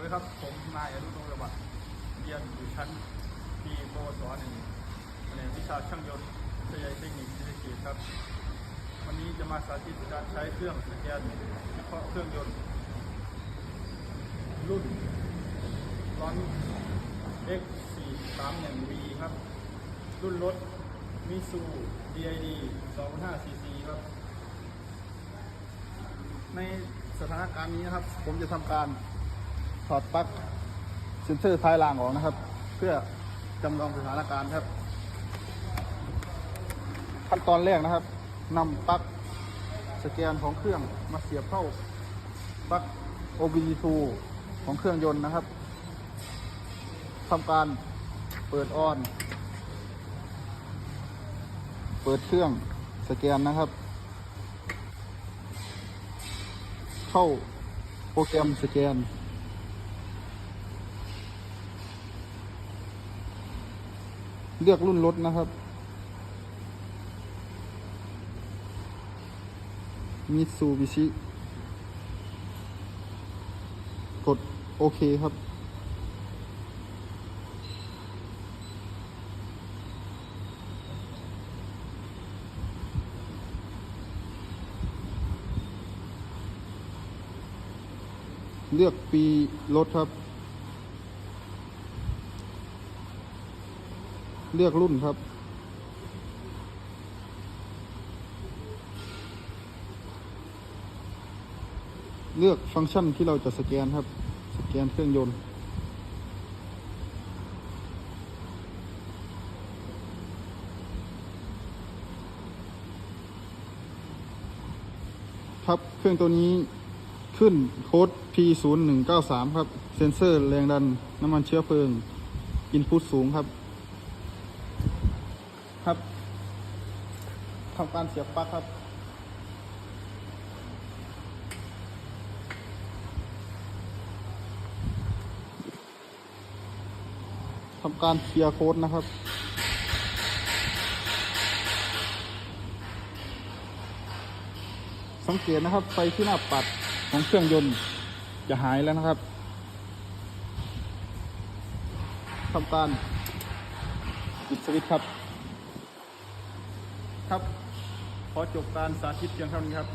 วัสดีครับ ผมนายอนุตงศ์ระบัดเรียนอยู่ชั้นปีปวสหนึ่งแผนวิชาช่างยนต์วิทยายเทคนิคศรีสะเกครับ วันนี้จะมาสาธิตการใช้เครื่องสแกนเฉพาะเครื่องยนต์ รุ่นร้อน X 4 3 1 V ครับ รุ่นรถมิซู DID 2.5 cc ครับ ในสถานการณ์นี้นะครับ ผมจะทำการ ถอดปลั๊กเซ็นเซอร์ท้ายรางออกนะครับ เพื่อจำลองสถานการณ์ครับ ขั้นตอนแรกนะครับนำปลั๊กสแกนของเครื่องมาเสียบเข้าปลั๊ก OBD2 ของเครื่องยนต์นะครับทำการเปิดออน เปิดเครื่องสแกนนะครับ เข้าโปรแกรมสแกน เลือกรุ่นรถนะครับ มิตซูบิชิ กดโอเคครับ เลือกปีรถครับ เลือกรุ่นครับ เลือกฟังก์ชันที่เราจะสแกนครับ สแกนเครื่องยนต์ ครับเครื่องตัวนี้ขึ้นโค้ด P0193 ครับ เซ็นเซอร์แรงดันน้ำมันเชื้อเพลิง อินพุตสูงครับ ครับทำการเสียบปลั๊กครับ ทำการเคลียร์โค้ดนะครับสังเกตนะครับ ไฟที่หน้าปัดของเครื่องยนต์จะหายแล้วนะครับทำการปิดสวิตช์ครับ ครับ ขอจบการสาธิตเพียงเท่านี้ครับ